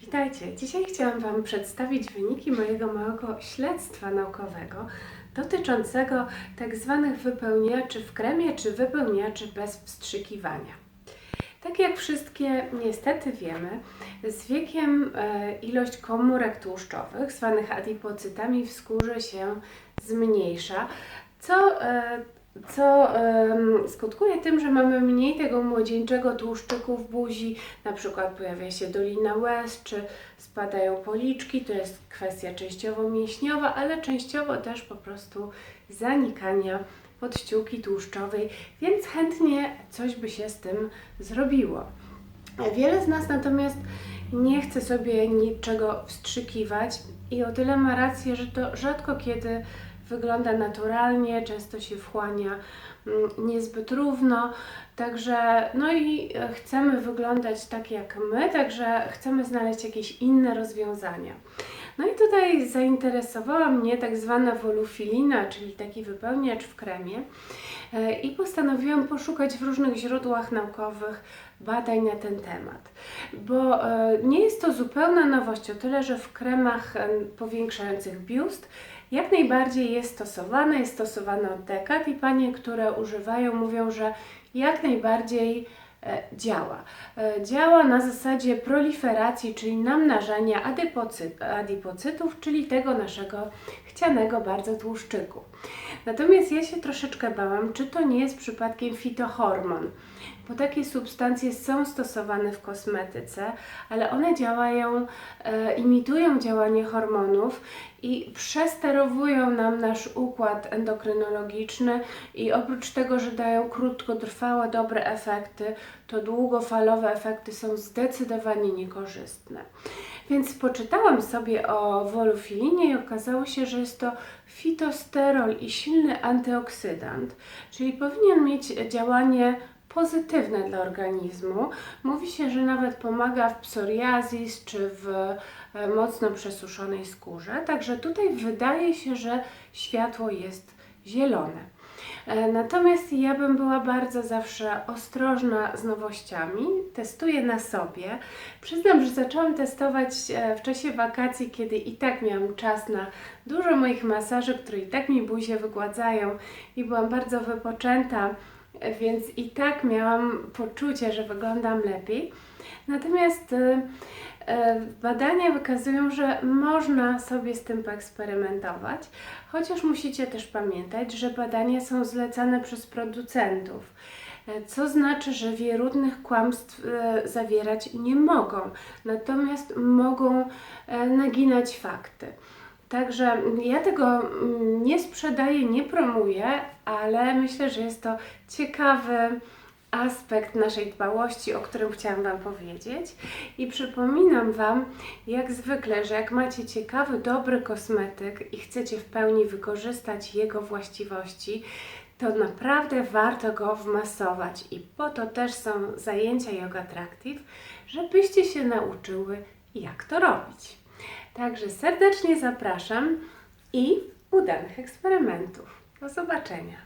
Witajcie. Dzisiaj chciałam Wam przedstawić wyniki mojego małego śledztwa naukowego dotyczącego tak zwanych wypełniaczy w kremie czy wypełniaczy bez wstrzykiwania. Tak jak wszystkie niestety wiemy, z wiekiem e, ilość komórek tłuszczowych, zwanych adipocytami, w skórze się zmniejsza, co, e, co skutkuje tym, że mamy mniej tego młodzieńczego tłuszczyku w buzi, na przykład pojawia się dolina łez, czy spadają policzki, to jest kwestia częściowo mięśniowa, ale częściowo też po prostu zanikania podściółki tłuszczowej, więc chętnie coś by się z tym zrobiło. Wiele z nas natomiast nie chce sobie niczego wstrzykiwać i o tyle ma rację, że to rzadko kiedy wygląda naturalnie, często się wchłania mm, niezbyt równo, także no i chcemy wyglądać tak jak my, także chcemy znaleźć jakieś inne rozwiązania. No i tutaj zainteresowała mnie tak zwana wolufilina, czyli taki wypełniacz w kremie. E, i postanowiłam poszukać w różnych źródłach naukowych badań na ten temat, bo e, nie jest to zupełna nowość o tyle, że w kremach powiększających biust jak najbardziej jest stosowane, jest stosowane od dekad i panie, które używają mówią, że jak najbardziej e, działa. E, Działa na zasadzie proliferacji, czyli namnażania adypocy- adipocytów, czyli tego naszego chcianego bardzo tłuszczyku. Natomiast ja się troszeczkę bałam, czy to nie jest przypadkiem fitohormon, bo takie substancje są stosowane w kosmetyce, ale one działają, e, imitują działanie hormonów i przesterowują nam nasz układ endokrynologiczny i oprócz tego, że dają krótkotrwałe dobre efekty, to długofalowe efekty są zdecydowanie niekorzystne. Więc poczytałam sobie o wolufilinie i okazało się, że jest to fitosterol i silny antyoksydant, czyli powinien mieć działanie pozytywne dla organizmu. Mówi się, że nawet pomaga w psoriazis czy w e, mocno przesuszonej skórze. Także tutaj wydaje się, że światło jest zielone. E, Natomiast ja bym była bardzo zawsze ostrożna z nowościami. Testuję na sobie. Przyznam, że zaczęłam testować e, w czasie wakacji, kiedy i tak miałam czas na dużo moich masaży, które i tak mi buzię wygładzają i byłam bardzo wypoczęta, więc i tak miałam poczucie, że wyglądam lepiej. Natomiast e, e, badania wykazują, że można sobie z tym poeksperymentować, chociaż musicie też pamiętać, że badania są zlecane przez producentów. E, Co znaczy, że wierutnych kłamstw e, zawierać nie mogą, natomiast mogą e, naginać fakty. Także ja tego mm, nie sprzedaję, nie promuję, ale myślę, że jest to ciekawy aspekt naszej dbałości, o którym chciałam Wam powiedzieć. I przypominam Wam, jak zwykle, że jak macie ciekawy, dobry kosmetyk i chcecie w pełni wykorzystać jego właściwości, to naprawdę warto go wmasować. I po to też są zajęcia Yoga Attractive, żebyście się nauczyły, jak to robić. Także serdecznie zapraszam i udanych eksperymentów. Do zobaczenia.